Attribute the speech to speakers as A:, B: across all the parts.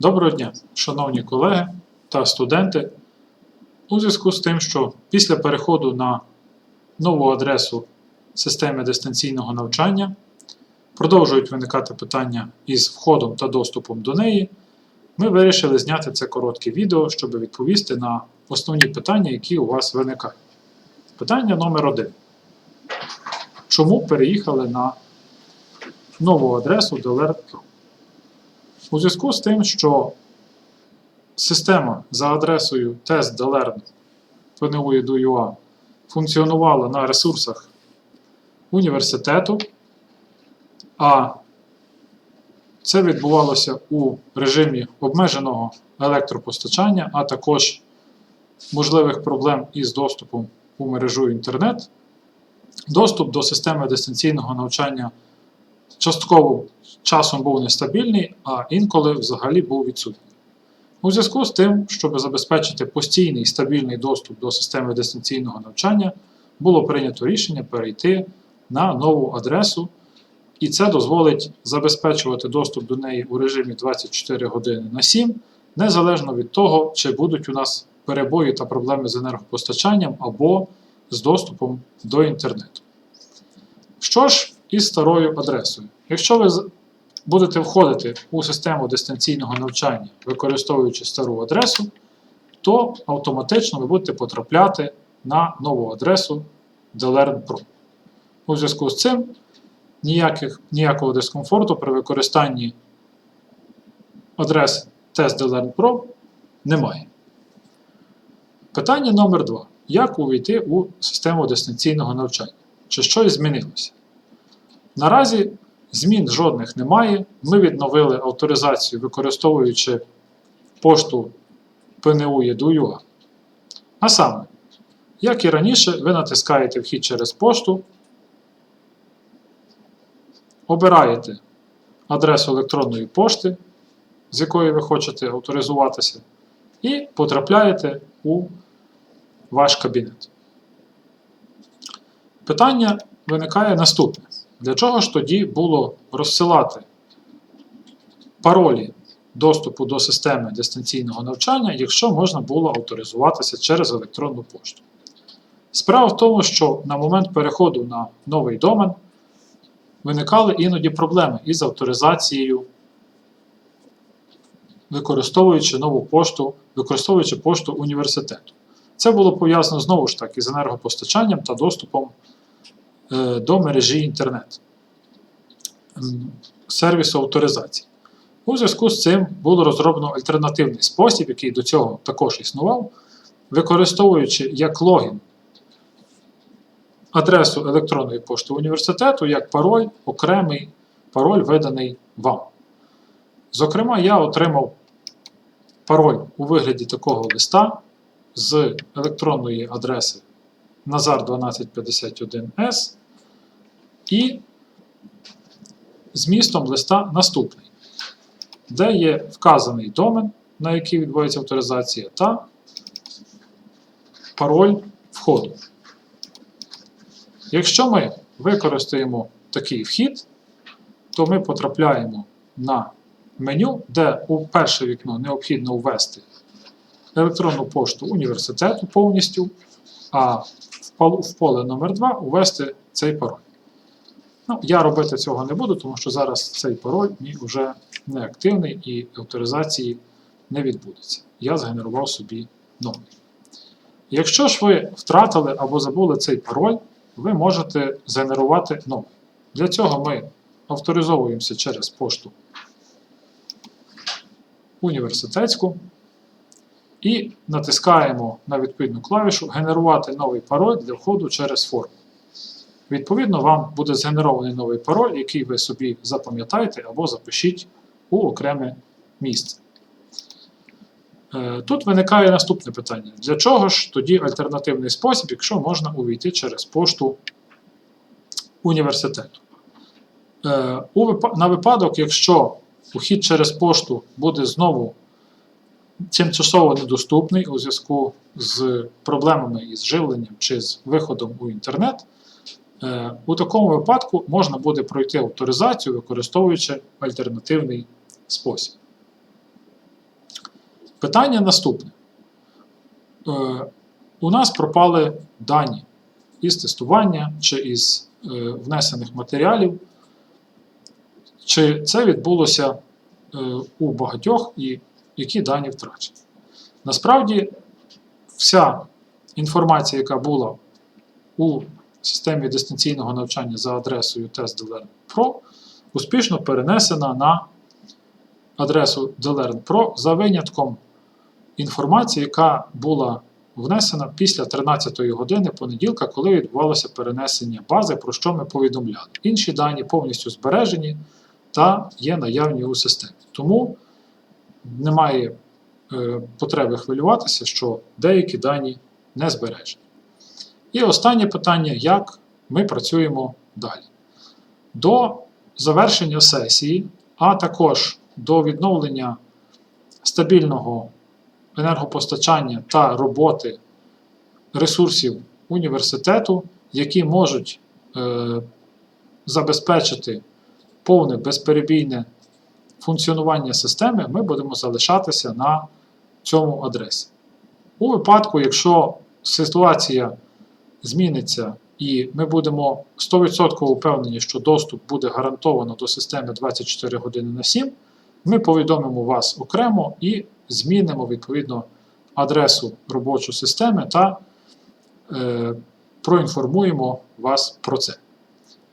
A: Доброго дня, шановні колеги та студенти. У зв'язку з тим, що після переходу на нову адресу системи дистанційного навчання продовжують виникати питання із входом та доступом до неї, ми вирішили зняти це коротке відео, щоб відповісти на основні питання, які у вас виникають. Питання номер один. Чому переїхали на нову адресу Pro? У зв'язку з тим, що система за адресою test.delern.pnu.edu.ua функціонувала на ресурсах університету, а це відбувалося у режимі обмеженого електропостачання, а також можливих проблем із доступом у мережу інтернет. Доступ до системи дистанційного навчання частково часом був нестабільний, а інколи взагалі був відсутній. У зв'язку з тим, щоб забезпечити постійний стабільний доступ до системи дистанційного навчання, було прийнято рішення перейти на нову адресу, і це дозволить забезпечувати доступ до неї у режимі 24 години на 7, незалежно від того, чи будуть у нас перебої та проблеми з енергопостачанням або з доступом до інтернету. Що ж із старою адресою? Якщо ви будете входити у систему дистанційного навчання, використовуючи стару адресу, то автоматично ви будете потрапляти на нову адресу DeLearn Pro. У зв'язку з цим ніяких, ніякого дискомфорту при використанні адреси test.delern Pro немає. Питання номер 2. Як увійти у систему дистанційного навчання? Чи щось змінилося? Наразі змін жодних немає. Ми відновили авторизацію, використовуючи пошту ПНУ ЄДУЮА. А саме, як і раніше, ви натискаєте вхід через пошту, обираєте адресу електронної пошти, з якої ви хочете авторизуватися, і потрапляєте у ваш кабінет. Питання виникає наступне. Для чого ж тоді було розсилати паролі доступу до системи дистанційного навчання, якщо можна було авторизуватися через електронну пошту? Справа в тому, що на момент переходу на новий домен виникали іноді проблеми із авторизацією, використовуючи нову пошту, використовуючи пошту університету. Це було пов'язано знову ж таки з енергопостачанням та доступом до мережі інтернет сервісу авторизації. У зв'язку з цим було розроблено альтернативний спосіб, який до цього також існував, використовуючи як логін адресу електронної пошти університету як пароль, окремий пароль, виданий вам. Зокрема, я отримав пароль у вигляді такого листа з електронної адреси Назар1251S і змістом листа наступний, де є вказаний домен, на який відбувається авторизація, та пароль входу. Якщо ми використаємо такий вхід, то ми потрапляємо на меню, де у перше вікно необхідно ввести електронну пошту університету повністю, а в поле номер 2 ввести цей пароль. Ну, я робити цього не буду, тому що зараз цей пароль мій вже не активний і авторизації не відбудеться. Я згенерував собі новий. Якщо ж ви втратили або забули цей пароль, ви можете згенерувати новий. Для цього ми авторизовуємося через пошту університетську і натискаємо на відповідну клавішу Генерувати новий пароль для входу через форму. Відповідно, вам буде згенерований новий пароль, який ви собі запам'ятаєте або запишіть у окреме місце. Е, Тут виникає наступне питання: для чого ж тоді альтернативний спосіб, якщо можна увійти через пошту університету? Е, На випадок, якщо ухід через пошту буде знову тимчасово недоступний у зв'язку з проблемами із живленням чи з виходом у інтернет, е, у такому випадку можна буде пройти авторизацію, використовуючи альтернативний спосіб. Питання наступне. Е, у нас пропали дані із тестування чи із е, внесених матеріалів. Чи це відбулося у багатьох і які дані втрачені? Насправді, вся інформація, яка була у системі дистанційного навчання за адресою test.delearn.pro, успішно перенесена на адресу DeLearn.pro за винятком інформації, яка була внесена після 13-ї години понеділка, коли відбувалося перенесення бази, про що ми повідомляли. Інші дані повністю збережені та є наявні у системі. Тому немає е, потреби хвилюватися, що деякі дані не збережені. І останнє питання, як ми працюємо далі. До завершення сесії, а також до відновлення стабільного енергопостачання та роботи ресурсів університету, які можуть е, забезпечити повне безперебійне функціонування системи, ми будемо залишатися на цьому адресі. У випадку, якщо ситуація зміниться і ми будемо 100% упевнені, що доступ буде гарантовано до системи 24 години на 7, ми повідомимо вас окремо і змінимо відповідно адресу робочої системи та е, проінформуємо вас про це.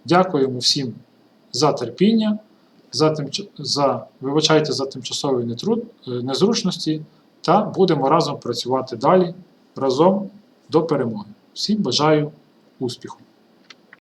A: Дякуємо всім за терпіння, за, за вибачайте за тимчасові нетруд... е, незручності та будемо разом працювати далі разом до перемоги. Всім бажаю успіху!